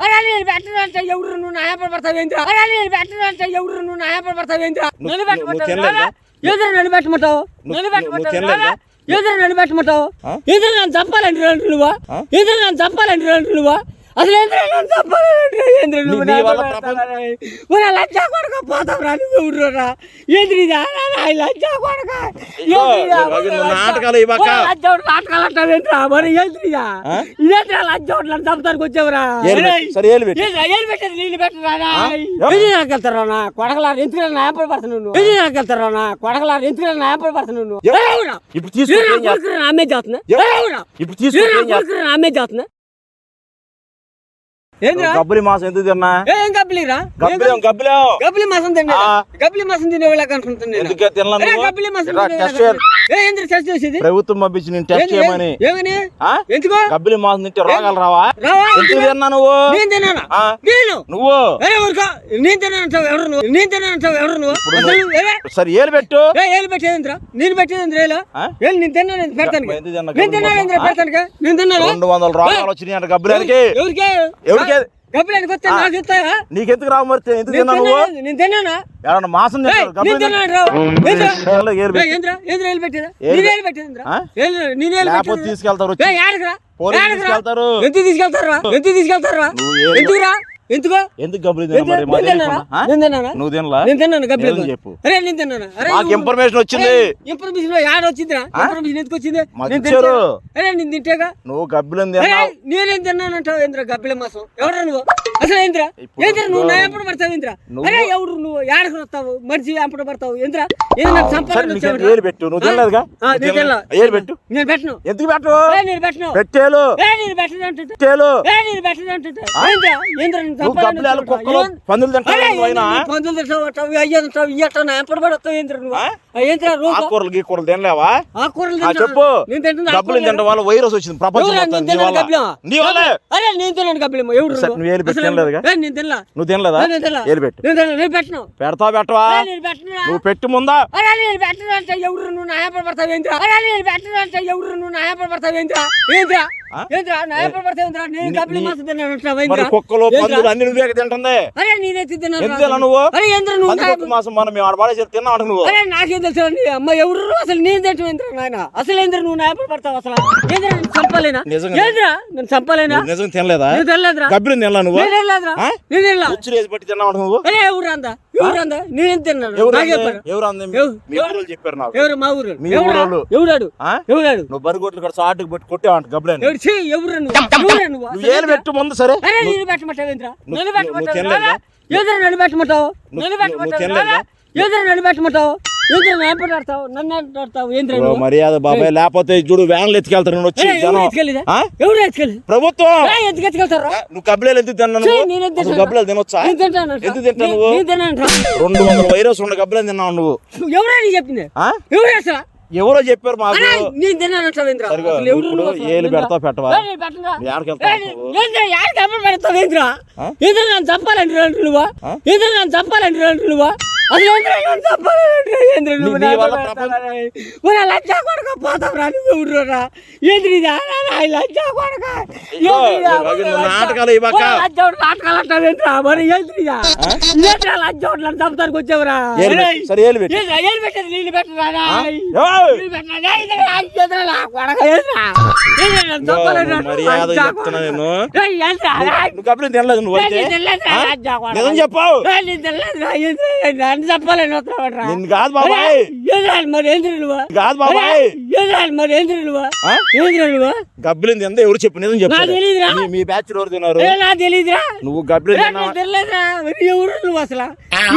అరే నేను పెట్టనంటే ఎవరు నువ్వు నా యాపలు పడతావు ఏంద్రా అరే నేను పెట్టనంటే ఎవరు నువ్వు నా యాపలు పడతావు ఏంద్రా నన్ను పెట్టమంటావు? ఎదురు నన్ను పెట్టమంటావు నన్ను పెట్టమంటావు? ఎదురు నన్ను పెట్టమంటావు? ఎదురు నన్ను చంపాలంటే నువ్వా? ఎదురు నన్ను చంపాలంటే నువ్వా అసలు లచ్చా కొడక పోతావు రా నువ్వు ఎవరురా? ఏంద్రిదా లచ్చా కొడక. నాటకాలు నాటకాలు అంటావేంట్రా మరి ఏంద్రిదా ఆ? ఇదేంట్రా లచ్చోడు నన్ను చంపుతానికి వచ్చావురా? ఏలు పెట్టేది? నీళ్ళు పెట్టరా నాకు వెళ్తారా నా? కొడకలారు ఎందుకు నా యాపలు పడుతున్నావు నువ్వు? ఇది నాకు వెళ్తారా నా? కొడకలారు ఎందుకు నా యాపలు పడుతున్నావు నువ్వు? ఎవ- ఏ ఊరా? ఇప్పుడు నా అమ్మే చేస్తున్నా? ఇప్పుడు నా అమ్మే చేస్తున్నా? ఏంద్రా గబ్బరి మాసం ఎందుకు తిన్నా ఏ, ఏం గబ్బిలిరా? గబ్బిలేం గబ్బిలేం. గబ్బిలి మాసం. గబ్బిలి ఎందుకు తినలా ఏ, నువ్వు? గబ్బిలి మాసం రా, తినే టెస్ట్ వాళ్ళకి చేయాలి. ఏ ఏంద్ర టెస్ట్ చేసేది? ప్రభుత్వం పంపించి నేను టెస్ట్ ఏంది? చేయమని. ఏమని? ఆ? ఎందుకో? గబ్బిలి మాసం తింటే రోగాలు రావా? రావా? ఎందుకు తిన్నా నువ్వు? నేను తిన్నానా? ఆ? నేను? నువ్వు? అరే ఊరుకో. నేను తిన్నానంటావు ఎవరు నువ్వు? నేను తిన్నానంటావు ఎవరు నువ్వు? అసలు ఏలే? సరే ఏలు పెట్టు. ఏ ఏలు పెట్టేదిరా నేను పెట్టేది ఆ? నేను తిన్నాను పెడతాను ఎందుకు తిన్నా నేను తిన్నాను గబ్బిలి పెడతాను నేను తిన్నాను? రెండు వందల రోగాలు వచ్చినాయి అంట గబ్బిలానికి. ఎవరికే? ఎవరికే? గబ్బిలానికి వస్తే నాకు ఇస్తాయా నీకెందుకు రావు మరి? ఎందుకు నేను తిన్నా నువ్వు? తిన్నాను. నేను తిన్నానా? ఏమన్నా మాసం నేను గబ్బిలి తిన్నాను రావు ఏంద్రా? ఏళ్ళు. ఏంద్రా ఏలు పెట్టేదా? ఏలు నేను పె- ఏలు పెట్టేదిరా ఆ? ఏలు నేను లేకపోతే పెట్టేది? తీసుకెళ్తారు యాడకురా? పోలీసులు? తీసుకెళ్తారు. ఎందుకు తీసుకెళ్తారా ఎందుకు తీసుకెళ్తారా ఎందుకురా? ఎందుకు? ఎందుకు గబ్బిలి? నువ్వు తినలా? నేను తిన్నాను? గబ్బిలి ఏదని చెప్పు. అరే నేను తిన్నాను? అరే మాకు నువ్వు- ఇన్ఫర్మేషన్ వచ్చింది. ఇన్ఫర్మేషన్ యాడ వచ్చిందిరా? ఇన్ఫర్మేషన్ ఎందుకు వచ్చింది? అరే నేను తింటేగా? నువ్వు గబ్బిలం నేనేం తిన్నానంటావు? ఏంద్రా గబ్బిల మాసం? ఎవరా నువ్వు? అసలు ఏంద్రా? ఏంద్రా నువ్వు నా ఎంపడ పడతావు ఏంద్రా అరే ఎవరు నువ్వు? ఏడకు వస్తావు? మనిషి ఎంపడ పడతావు? ఏంద్రా? ఏదో నాకు సంపాదన? ఏలు పెట్టు? నువ్వు తినలేదుగా. ఏలు పెట్టు? నేను పెట్టను. ఎందుకు పెట్టు? ఏ, నేను పెట్టను. పెట్టేలు. నేను పెట్టను అంటుంటే? పెట్టేలు. ఏ, నేను పెట్టను అంటుంటే? ఏంద్రా? నేను నువ్వు సంపాదన పందులు తింటావు పందులు తింటావు అయ్యో అంటావు, ఇయ్య అంటావు, నా ఎంపడ పడతావు ఏంద్రా నువ్వు? ఆకుకూరలు గీకూరలు తినలేవా. చెప్పు. తినడం వల్ల వైరస్ వచ్చింది ప్రపంచం అరే నేను తిన్నాను గబ్బిలం ఎవడు సరే, నువ్వు ఏలు పెట్టి అసలు తినలేదుగా? ఏ, నేను తినలా? నువ్వు తినలేదా? నేను తినలా. ఏలు పెట్టు. నేను తినలా, నేను పెట్టను. పెడతావా పెట్టవా. నువ్వు పెట్టు ముందా? అరే నేను పెట్టను అంటే ఎవరు నువ్వు నా యాపలు పడతావు ఏంద్రా అరే నేను పెట్టను అంటే ఎవరు నువ్వు పడతావు? కుక్కలు? పందులు అన్ని నువ్వే తింటుంది? అరే నేనే తిన్నాను ఎందుకు తినలా నువ్వు? అరే మాసం మనం మేము తిన్నావు నువ్వు. అరే నాకేం తెలుసు నీ అమ్మ ఎవరు? అసలు నేను ఏంద్రా నాయన. అసలు ఏంద్రా నువ్వు నా యాపలు పడతావు అసలు? ఏంద్రా నేను చంపాలేనా? నిజంగా. ఏంద్రా నేను చంపాలేనా? నిజం తినలేదా? తెలియదురా తినలా నువ్వు? నేను తెలియదురా ఆ? పట్టి తిన్నావు నువ్వు? అరే ఎవరు అందా? ఎవరు అందా? నేనేం తిన్నాను? ఎవరు నాకే అంది? చెప్పారు. ఎవరు అంది? ఎవరు? మీ ఊరోళ్ళు చెప్పారు నాకు. ఎవరు? మా ఊరు మీ ఎవరా? ఊరోళ్ళు. ఎవడాడు ఆ? ఎవడాడు నువ్వు బరిగొట్లు కూడా చాటుకు పెట్టి గబ్బిలని. ఎవరు నువ్వు? ఎవరు నువ్వు? నువ్వు ఏలు పెట్టు ముందు సరే. అరే నేను పెట్టమంటావేంద్రా నువ్వు- నన్ను నువ్వు పెట్టమంటావు తినలేదా? ఎదురు నన్ను పెట్టమంటావు? నువ్వు- నన్ను నువ్వు పెట్టమంటావు తినలేదా? ఎదురు నన్ను పెట్టమంటావు? మర్యాద బాబాయ్ లేకపోతే చూడు వ్యాన్లు ఎత్తుకెళ్తారు నేను వచ్చి ప్రభుత్వం. నువ్వు కబ్బిలేలు ఎందుకు తిన్నావు ఛీ, నువ్వు? నేనేం అసలు తింటాను? గబ్బిలేలు తినొచ్చా? తింటాను ఎందుకు తిన్నాను. రెండు వందల వైరస్ ఉన్న గబ్బిలేలు తిన్నావు నువ్వు. ఎవరని చెప్పింది? ఎవరు చెప్పారు మాకు. తిన్నాను ఇప్పుడు? ఏలు? పెడతావు పెట్టవా? పెడతావు రెండు నువ్వా? ఆ? ఏంద్రా నన్ను చంపాలంటే రెండు నువ్వా? ఏంద్రా ఏంద్రా వల్ల కొడుకు పోతావురా నువ్వు ఏంద్రిదా నాయన లజ్జా కొడుకు. నాటకాలు నాటకాలు అంటావేంద్రా మరి ఏంద్రిదా ఏంద్రా లజ్జోడు నన్ను చంపుతానికి వచ్చావురా? ఏలు ఏంద్రా, పెట్టేది? నీళ్ళు పెట్టరా? ఏంద్రా, ఏంద్రా? ఏంద్రా ఏంద్రా, చెప్పావు ఏయ్, నేను తినలేదురా, ఏంద్రా, నన్ను చంపాలని వస్తున్నావురా? నిన్ను కాదు బాబాయ్ ఏంద్రా, మరి నువ్వు? కాదు బాబాయ్ మరి ఏంద్రా నువ్వు? ఆ? ఏంద్రా నువ్వు? గబ్బిలం తిందా ఎవరు చెప్పు నిజం చెప్పు నాకు తెలీదురా. మీ- మీ బ్యాచ్ ఎవరు తిన్నారు ఏ, నాకు తెలీదురా. నువ్వు గబ్బిలం ఏ, తిన్నావా నాకు తెలియదురా. మరి ఎవరు నువ్వు అసలు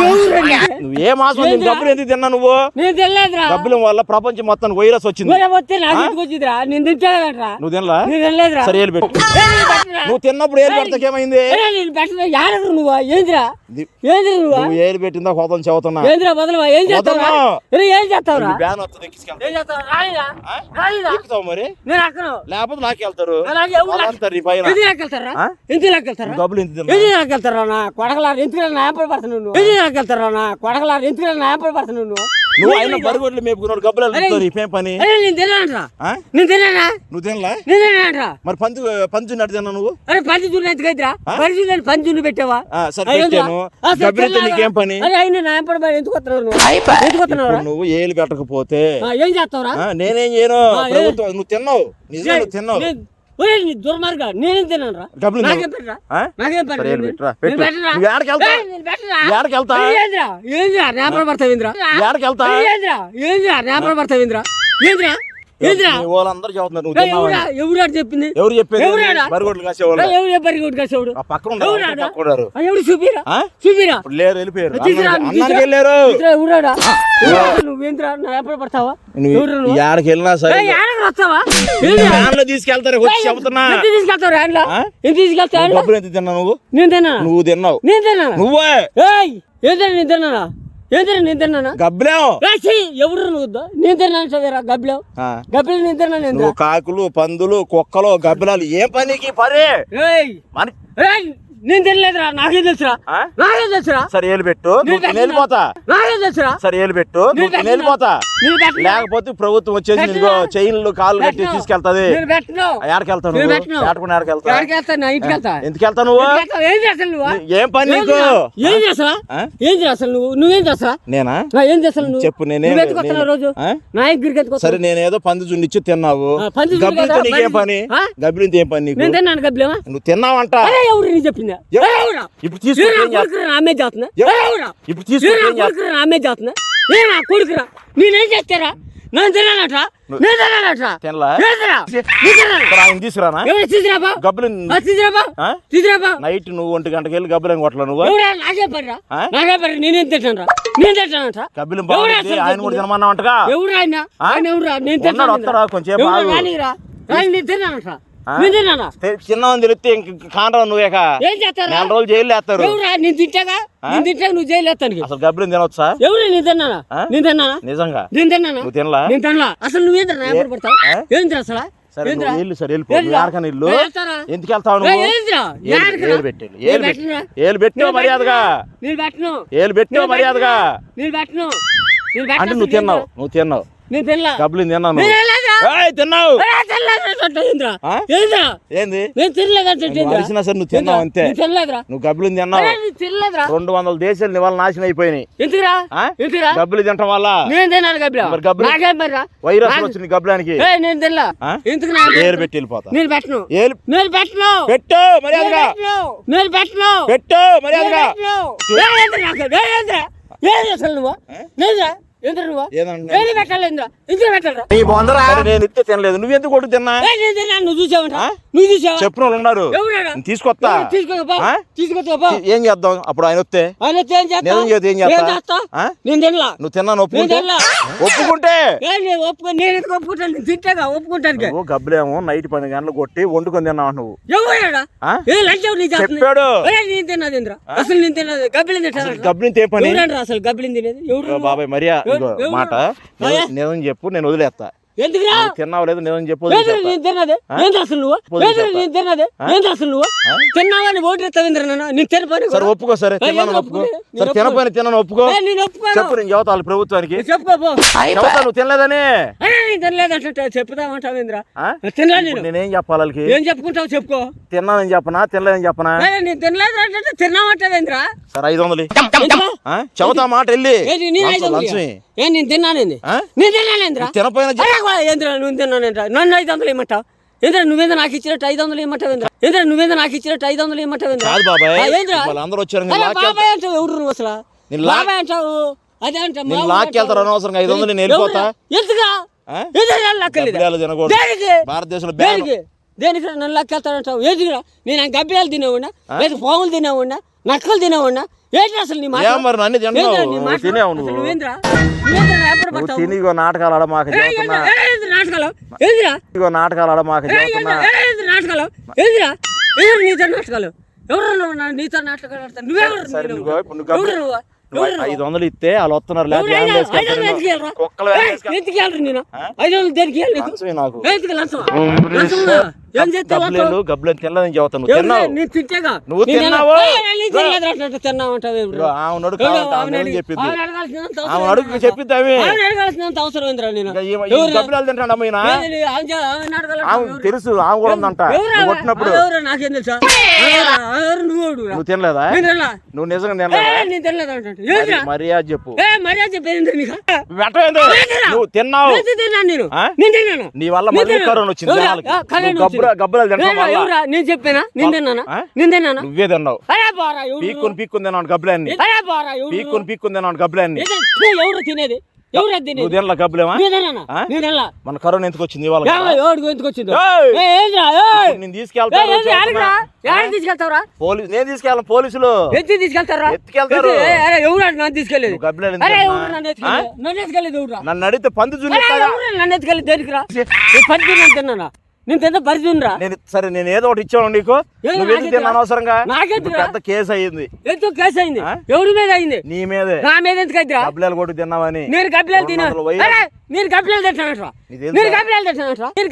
ఎవరు నీకు? నువ్వు ఏ మాసం ఏంద్రా? గబ్బిలం ఎందుకు తిన్నా నువ్వు నేను తెలియదురా గబ్బిలం వల్ల ప్రపంచం మొత్తం వైరస్ వచ్చింది మరి వస్తే నాకు ఇంటికి వచ్చిందిరా నేను తింటానరా నువ్వు తినలా నేను తినలేదురా సరే ఏలు పెట్టు ఏ, నేను పెట్టనురా. నువ్వు తిన్నప్పుడు ఏలు పెడతాకి ఏమైంది ఏ, నేను పెట్టను యాడకు నువ్వు ఏంద్రా నువ్వు నువ్వు ఏలు పెట్టిందా కోతం చెబుతున్నా ఏంద్రా బదులువా ఏం చేస్తావురా? ఏ, ఏం చేస్తావురా బ్యాన్ వస్తుంది ఎక్కించుకెళ్తా. ఏం చేస్తావు రాయిరా? రాయిరా? ఎక్కుతావు మరి? నేను అక్కను. లేకపోతే లాకెళ్తారు అలాగే ఎవరు లాక్- వాళ్ళంతా నీ పైన. ఎందుకు లాక్కెళ్తారా ఆ? ఎందుకు లాక్కెళ్తారా గబ్బులు ఎందుకు తిన్నా ఎందుకు లాక్కెళ్తారా నా కొడకలారు? ఎందుకు నా యాపలు పడుతున్నావు నువ్వు? ఎందుకు లాక్కెళ్తారా నా కొడకలారు? ఎందుకు నా పడుతున్నావు నువ్వు? నువ్వు ఆయన బరుగుడ్లు మేపుకున్నాడు గబ్బులు అరే. ఇపేం పని? అరే నేను తిన్నానరా ఆ? నేను తిన్నానా నువ్వు తినలా? నేను తిన్నానరా మరి పంచు పంచు నడు తిన్నా నువ్వు? అరే పంచి చూడు ఎంత కైద్రా పంచి చూడు పంచి పెట్టావా? ఆ, సరే పెట్టాను. గబ్బిలతో? నీకేం పని? అరే అయినా నా ఎంపడ ఎందుకు వస్తున్నావు నువ్వు? ఎందుకు వస్తున్నావు నువ్వు ఏలు పెట్టకపోతే ఏం చేస్తావురా? ఆ, నేనేం చేయను? ప్రభుత్వం నువ్వు తిన్నావు. నిజంగా నువ్వు తిన్నావు. నేను- ఒరే, నీ దుర్మార్గా నేనేం తిన్నాను రా డబ్బులు నాకేం పెట్టరా? నాకేం ఏడకి వెళ్తా? ఏందిరా? ఏందిరా? నేపడ పడతావు ఇంద్రా ఏడకి వెళ్తా? ఏంద్రా? ఏంద్రా? నేపడ పడతావు ఇంద్రా ఏంద్రా? వాళ్ళందరూ నువ్వు తిన్నావని. ఎవరా ఎవరా చెప్పింది? ఎవరు చెప్పేది? బరుగుడ్లు కాసేవాళ్ళు ఏయ్, ఎవరు చెప్పారు ఇంకోటి కాసేవాడు? ఆ పక్కన ఉన్నారు, ఎవరాడా? పక్కన ఉన్నారు. ఆ, ఎవడు చూపిరా ఆ? చూపిరా ఇప్పుడు లేరు వెళ్ళిపోయారు. తీసుకురా, అన్నానికి- తీసుకురా. అన్నానికి వెళ్ళారు. తీసుకురా, ఎవరాడా? ఎవరా? నువ్వేంద్రా నా ఎప్పుడు పడతావా? నువ్వు? ఏడకి వెళ్ళినా సరే ఏయ్, ఏడకి వస్తావా? ఏంద్రా? వ్యాన్లో తీసుకెళ్తారు వచ్చి చెబుతున్నా. తీసుకెళ్తావు తీసుకెళ్తావు? డబ్బులు ఎంత తిన్నావు నువ్వు? నేను తిన్నా. నువ్వు తిన్నావు. నేను తిన్నా నువ్వే. ఏయ్ ఏంటన్నా నేను తిన్నానా? నేను తిన్నానా గబ్బలేం ఎవరు నువ్వు చదివరా? గబ్బిలో నేను కాకులు పందులు కుక్కలు గబ్బిలాలు ఏం పనికి పని ఏయ్! మన నేను తినలేదురా నాకే తెలుసురా? నాకే తెలుసురా? సరే ఏలు పెట్టు. నేను నువ్వు పెట్టినా. తినేళ్ళిపోతా నాకే తెలుసురా? సరే ఏలు పెట్టు. నేను నువ్వు పెట్టినా. తినేళ్ళిపోతా నేను పెట్టను. లేకపోతే ప్రభుత్వం వచ్చేసి చైన్లు కాళ్ళు కట్టి. తీసుకెళ్తది. నేను ఎక్కడికి నేను ఎక్కడికి వెళ్తాను ఎందుకు వెళ్తావు. ఏం చేస్తావు నువ్వు? ఏం పని నీకు? ఏం చేస్తావా? ఆ? ఏం చేస్తావు నువ్వు? నువ్వేం చేస్తావా? నేనా? ఏం చేస్తావు నువ్వు? చెప్పు నేనేం నేను- రోజు? నా దగ్గరికి సరే నేనేదో పంది జున్నిచ్చి తిన్నావు. గబ్బిలితో నీకేం పంది పని? గబ్బిలితో ఏం పని నీకు? నేను తిన్నాను గబ్బిలేమా? నువ్వు తిన్నావంట. ఎవరు నీ చెప్పిందా? ఇప్పుడు చేస్తున్నా? ఇప్పుడు ఏ నా కొడుకురా? నేనేం చేస్తారా? నైట్ నువ్వు ఒంటి గంటకి వెళ్ళి గబ్బులం కొట్టలా నువ్వు? నేనేం తింటాను గబ్బిలం ఆయన కూడా? తినమన్నావంటగా? ఎవరు ఆయన? కొంచెం సేపు ఎవరు ఆగు. రానిరా రాని నేను తిన్నానంట ఆ? నేను తిన్నానా చిన్నవని తెలిస్తే ఇంక కాండ్రా నువ్వేక ఏం చేస్తారా నెల రోజులు జైలు వేస్తారు. ఎవరా నేను తింటాగా? నేను నువ్వు జైలు వేస్తాను అసలు తినవచ్చా ఎవరు? నేను తిన్నానా? నేను తిన్నానా? నిజంగా? నేను తిన్నానా? నువ్వు తినలా? నేను తినలా. అసలు నువ్వేంద్రా నా ఎప్పుడు పడతావు? అసలు? సరే సరే వెళ్ళిపో. ఇల్లు ఏ వెళ్తారా? ఎందుకు వెళ్తావు ఏ, నువ్వు? ఏలు- పెట్టు ఏలు పెట్టు మర్యాదగా? ఏలు పెట్టు మర్యాదగా? అంటే తిన్నావు నువ్వు తిన్నావు. నేను తినలా. నేను నువ్వు తిన్నావు? ఏంది? నేను తినలేదంటే సరే నువ్వు అంతే. నువ్వు తిన్నావు? రెండు వందల దేశాలు నీ వల్ల నాశనం అయిపోయినాయి. ఎందుకురా? ఎందుకురా? గబ్బిలు తినటం వల్ల? నేను తినాలి గబ్బిలా? వైరస్ వచ్చింది గబ్బిలానికి. నేను తినలా? ఎందుకు ఏలు పెట్టి వెళ్ళిపోతా. నేను పెట్టను. నేను పెట్టను. పెట్టు మర్యాదగా. నేను పెట్టను. పెట్టు మర్యాదగా. నువ్వు? పెట్టాలి నేను ఇస్తే తినలేదు. నువ్వు ఎందుకు కొట్టు తిన్నా? నువ్వు చూసావంట ఆ? నువ్వు చూసావా? చెప్పిన వాళ్ళు ఉన్నారు. తీసుకొస్తా పో. ఏం చేద్దాం? అప్పుడు ఆయన వస్తే. ఆయన ఏం ఏం చేస్తా? నేను తినలా. నువ్వు తిన్నాను నేను ఒప్పుకుంటే? ఒప్పుకుంటే నేను ఎందుకు ఒప్పుకుంటాను? తింటాగా ఒప్పుకుంటాను నువ్వు గబ్బులేమో నైట్ పన్నెండు గంటలు కొట్టి వండుకొని తిన్నావు నువ్వు. చెప్పాడు. నేను తిన్నది అసలు నేను తిన్నది గబ్బిలింది ఏ పని? అసలు గబ్బిలింది తినేది? బాబాయ్ మరియా? మాట. నిజం చెప్పు నేను వదిలేస్తా ఎందుకురా? తిన్నావు లేదు నిజం చెప్పు. నేను తిన్నది. ఏంద్ర అసలు నువ్వు. నేను తిన్నది. ఏంద్ర అసలు నువ్వు? తిన్నావని ఓటు ఎత్తావేంద్ర నన్ను. నేను తినపోయి సరే ఒప్పుకో సరే ఏ, తిన్నాను నేను ఒప్పుకో. సరే నేను తినపోయిన తిన్నాను ఒప్పుకో. నేను ఒప్పుకోను? చెప్పు నేను చెబుతాను ప్రభుత్వానికి. చెప్పుకోపో చెబుతా నువ్వు తినలేదని. నేను తినలేదంటే చెప్తామంటావేంద్ర? తినలే నేను? నేనేం చెప్పాలి వాళ్ళకి? ఏం చెప్పుకుంటావు చెప్పుకో. తిన్నానని చెప్పనా తినలేదని చెప్పనా? ఏ, నేను తినలేదు అంటే తిన్నామంటావేంద్ర సరే ఐదు వందలు? చెబుతా మాట వెళ్ళి. నేను. ఏ నేను? నేను. తిన్నానేంద్ర తినపోయిన ఏంద్ర నువ్వు తిన్నానేంద్ర నన్ను ఐదు వందలు ఇమ్మంటావు? ఏంద్ర నువ్వేంద్ర నాకు ఇచ్చినట్టు ఐదు వందలు ఇమ్మంటావు ఏంద్ర? ఏంద్ర నువ్వేంద్ర నాకు ఇచ్చినట్టు ఐదు వందలు ఇమ్మంటావు ఏంద్ర? కాదు బాబాయ్ ఆ, ఏంద్ర? వాళ్ళందరూ వచ్చారు నేను అరే లాక్కెళ్తా- బాబాయ్ అంటావు ఎవరు నువ్వు అసలు? నేను లా- బాబాయ్ అంటావు అదే అంటావు నేను లాక్కెళ్తారు అనవసరంగా ఐదు వందలు నేను వెళ్ళిపోతా. ఎందుగా ఆ? ఎందుకు లక్కలేదు గబ్బిలాలు తినకూడదు? దేనికి? భారతదేశంలో బ్యాన్ దేనికి? దేనికి నన్ను లక్కెళ్తాడంటావు ఏదిరా నేను ఆ గబ్బిలాలు తినేవాడినా? లేదా పాములు తినేవాడినా? నక్కలు తినేవాడినా? ఏంటి అసలు నీ మాట ఏం మరి నన్ను తిన్నావు ఏంద్రా నీ నువ్వు మాట? తినేవు అసలు నువ్వు. నువ్వేంద్రా? నువ్వేంద్రా? వ్యాపారం నువ్వు పడతావు? తిని ఇగో నాటకాలు ఏంద్రా? ఏ, ఏంద్రా నాటకాలు? ఏందిరా? ఇగో నాటకాలు? ఏ, ఏంద్రా? నాటకాలు? ఏందిరా? ఎవరు నీతో నాటకాలు? ఎవరు నువ్వు నా- నీతో నాటకాలు ఆడతారు? నువ్వెవరు సరే నువ్వు? నువ్వు ఇప్పుడు నువ్వు ఎవరు గబ్బు- నువ్వు? నువ్వు ఎవరు నువ్వు? ఐదు వందలు ఇస్తే వాళ్ళు వస్తున్నారు ఎవరు ఐదు వందలు. ఎందుకు? కుక్కలు ఏయ్. ఎందుకు నేను? ఐదు వందలు దేనికి ఇయ్యాలి నీకు? లంచమే నాకు. ఎందుకు లంచమా? లంచమా? ఏం చేస్తావు గబ్బలేలు గబ్బలేలు తినలేదని చెబుతాను నువ్వు తింటేగా. తిన్నావు? తిన్నావు చెప్పింది ఆమె అడుగు? చెప్పింది అవసరం ఏందిరా నేను? ఆమె? తెలుసు ఆమె కూడా ఉందంట. నువ్వు? కొట్టినప్పుడు? నాకేం తెలుసా? తినలేదా. నువ్వు నిజంగా తినలేదా? మర్యాద చెప్పు. ఏ, మర్యాద చెప్పేది? నువ్వు తిన్నావు. నేను నీ వల్ల మళ్ళీ. కరోనా వచ్చింది? నేను చెప్పానా? తిన్నానా? తిన్నానా? నువ్వే తిన్నావు? పీక్కుని పీక్కుని గబ్బులాన్ని? పీక్కుని పీక్కుని గబ్బులాన్ని. ఎవరు తినేది? మన కరోనా ఎందుకు వచ్చింది పోలీసు నేను తీసుకెళ్ళాను పోలీసులు. ఎత్తి తీసుకెళ్తారా ఎత్తుకెళ్తారు. ఎవరు నన్ను అడిగితే పంది ఎవరు నన్ను ఎత్తుకెళ్ళేది దేనికిరా? నేను పది తిన్నానా? నేను తిన్న పరిస్థితిరా నేను సరే నేను ఏదో ఒకటి ఇచ్చాను నీకు? తిన్నా అనవసరంగా? పెద్ద కేసు అయ్యింది. ఎంతో కేసు అయింది? ఎవరి మీద అయింది? నీ మీదే. నా మీద ఎందుకు గబ్బిలాలు కొట్టి తిన్నావని. నేను గబ్బిలాలు రెండు తిన్నా వందల వైరస్. అరే నేను గబ్బిలాలు తెలుసా? నేను గబ్బిలాలు నేను గబ్బిలాలు తెలుసా? నేను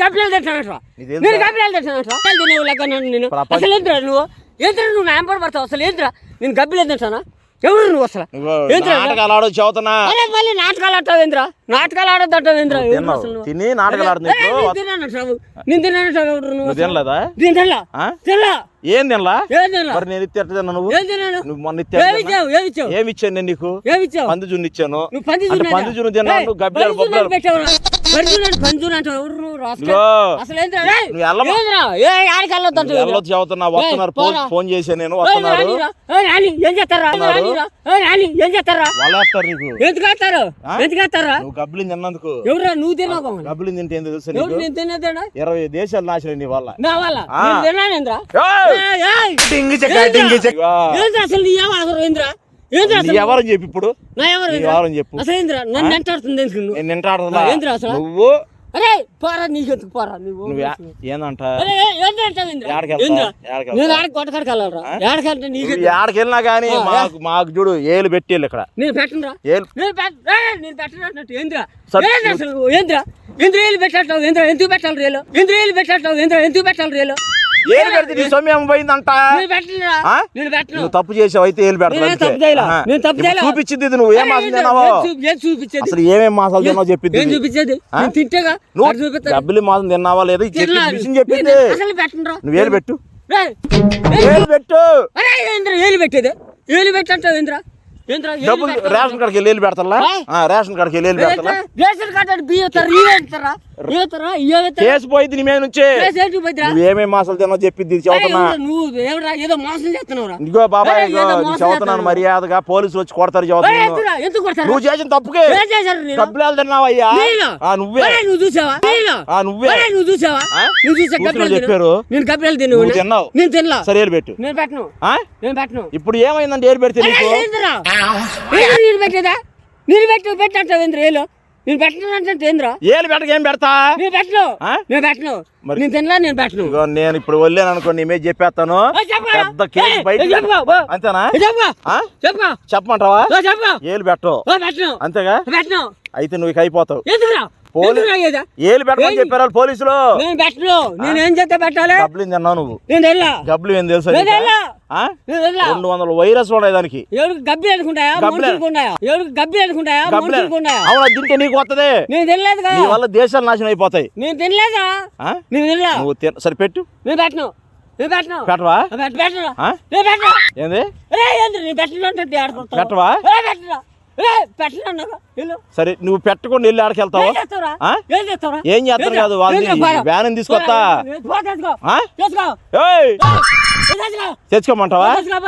గబ్బిలాలు తింటానట్రా తినేవు లెక్క నన్ను నేను ప్రపంచ- అసలు ఏంద్రా నువ్వు? ఏంద్రా నువ్వు? నా ఎంపర్ పడతావు? అసలు ఏంద్రా? నేను గబ్బిలాలు తింటానా ఎవరు నువ్వు అసలు? నాటకాలు ఆడొచ్చు చదువుతున్నా. అరే మళ్ళీ నాటకాలు ఆడతావు ఏంద్రా నాటకాలు ఆడొద్దు అంటావు ఏంద్రా? తిని నాటకాలు ఇప్పుడు? నేను తిన్నానంటావు నేను తిన్నానంటావు ఎవరు నువ్వు? తినలేదా? నేను తినలా? తినలా? ఏం తినలా? ఏం తినలా? మరి నేను తిన్నా నువ్వు? ఏం తిన్నాను? నువ్వు మొన్న ఏమి? ఇచ్చావు? ఏమి ఇచ్చావు? ఏమి ఇచ్చాను నేను నీకు? ఏమి ఇచ్చావు? పంది జున్ను ఇచ్చాను. నువ్వు పంది జున్ను పంది జున్ను తిన్నావు నువ్వు గబ్బిలాలు బొబ్బలాలు పంజునాడు ఎవరు? ఏ? వెళ్ళొచ్చు చదువుతున్నా. వస్తున్నారు. ఫోన్ చేసా నేను వస్తున్నారు. ఏం చేస్తారా? ఏం చేస్తారా? వాళ్ళేస్తారు నీకు. ఎందుకు వేస్తారు ఆ? ఎందుకు వేస్తారా నువ్వు గబ్బిలిని తిన్నందుకు. ఎవరా నువ్వు తిన్నావు కావాలి. గబ్బిలిని తింటే తెలుసా ఎవరు నేను తినేదేనా ఇరవై దేశాలు నాశనం నీ వల్ల. నా వల్ల? తిన్నానేంద్రా అసలు నీ ఎవరు ఏంద్రా ఏంద్రా ఎవరని చెప్పి ఇప్పుడు. ఎవరు చెప్పు. అసలు నన్ను ఎంటాడుతుంది నువ్వు ఏందిరా అరే పోరా నీకెందుకు పోరా నువ్వు? ఏందంట? నేను ఆడికి కొట్టకాడికి వెళ్ళాలరా. ఏడకంటే నీకు వెళ్ళినా కానీ మాకు మాకు చూడు ఏలు పెట్టి ఇక్కడ. నేను పెట్టనురా. ఏలు నేను నేను ఏంద్రా? ఏంద్రా? ఏంద్రా ఏళ్ళు ఇంద్ర ఎందుకు పెట్టాలి రేలు? ఇంద్ర ఏళ్ళు ఇంద్ర ఎందుకు పెట్టాలి రేలు? ఏలు పెడితే నీ సొమ్యం పోయిందంట? నువ్వు తప్పు చేసావు అయితే ఏలు పెడతావు. చూపించింది నువ్వు. ఏం? తిన్నావో అసలు ఏమేం మాసాలు తిన్నావు చెప్పింది నువ్వు డబ్బులు మాసం తిన్నావా లేదా. విషయం చెప్పింది. నువ్వు ఏలు పెట్టు. ఏలు పెట్టు. ఏలు పెట్టేది? ఏలు పెట్టంటావు డబ్బులు? రేషన్ వెళ్ళి పెడతా? రేషన్ వెళ్ళి పెడతా రేషన్ కార్డు బియ్యం కేసు పోయింది నీ మీద నుంచే. కేసు ఏంటి పోయిద్దిరా? నువ్వు ఏమేం మాసాలు తిన్నావు చెప్పింది చదువుతున్నా మోసం చేస్తున్నావురా. ఇదిగో బాబాయ్ చదువుతున్నాను. మర్యాదగా పోలీసులు వచ్చి కొడతారు కొడతారు? నువ్వు చేసిన తప్పుకే? డబ్బులు తిన్నావయ్యా? నువ్వే. నువ్వు చూసావా? నువ్వే. చూసావా? నువ్వు చూసా. చెప్పారు. నేను గబ్బిలాలు తిను. నువ్వు తిన్నావు. నేను తినలా. సరే పెట్టు. నేను పెట్టను. ఆ? నేను పెట్టను. ఇప్పుడు ఏమైందంటే ఏలు పెడితే నీకు? పెట్టేదా? నీరు పెట్టి పెట్టంటావు నేను పెట్టను ఏంద్రా? ఏలు పెట్టక ఏం పెడతా? నేను పెట్టను? నేను పెట్టను. నేను తినలా నేను పెట్టను. నేను ఇప్పుడు వెళ్ళాను అనుకో నీ మీద చెప్పేస్తాను? పెద్ద కేసు బయట. అంతేనా? చెప్పుకో చెప్పమంటావా? ఏలు పెట్టు. ఓ, పెట్టను. అంతేగా? పెట్టను. అయితే నువ్వు ఇక అయిపోతావు. ఏలు పెట్టమని. చెప్పారు పోలీసులు. నేను పెట్టను. నేను ఏం చేస్తే పెట్టాలి? డబ్బులు తిన్నావు నువ్వు? నేను డబ్బులు ఏం తెలుసా రెండు వందల వైరస్ ఉన్నాయి దానికి. ఎవరికి గబ్బి అనుకుంటాయా? గబ్బిలే. ఎవరికి గబ్బి అనుకుంటాయా? అవును తింటే నీకు వస్తుంది నేను తినలేదు నీ కదా వల్ల దేశాలు నాశనం అయిపోతాయి. నేను తినలేదా? ఆ? నేను తినలా. నువ్వు తిన సరే పెట్టు. నేను పెట్టను. పెట్టవా? పెట్ట- పెట్టను. ఆ? నేను పెట్టను. ఏంది? పెట్టవా? వెళ్ళు. సరే నువ్వు పెట్టకుండా వెళ్ళి ఆడికి వెళ్తావా? ఏం చేస్తాను కాదు వాళ్ళది వ్యాన్ తీసుకొస్తా. తెచ్చుకోమంటావా? తెచ్చుకో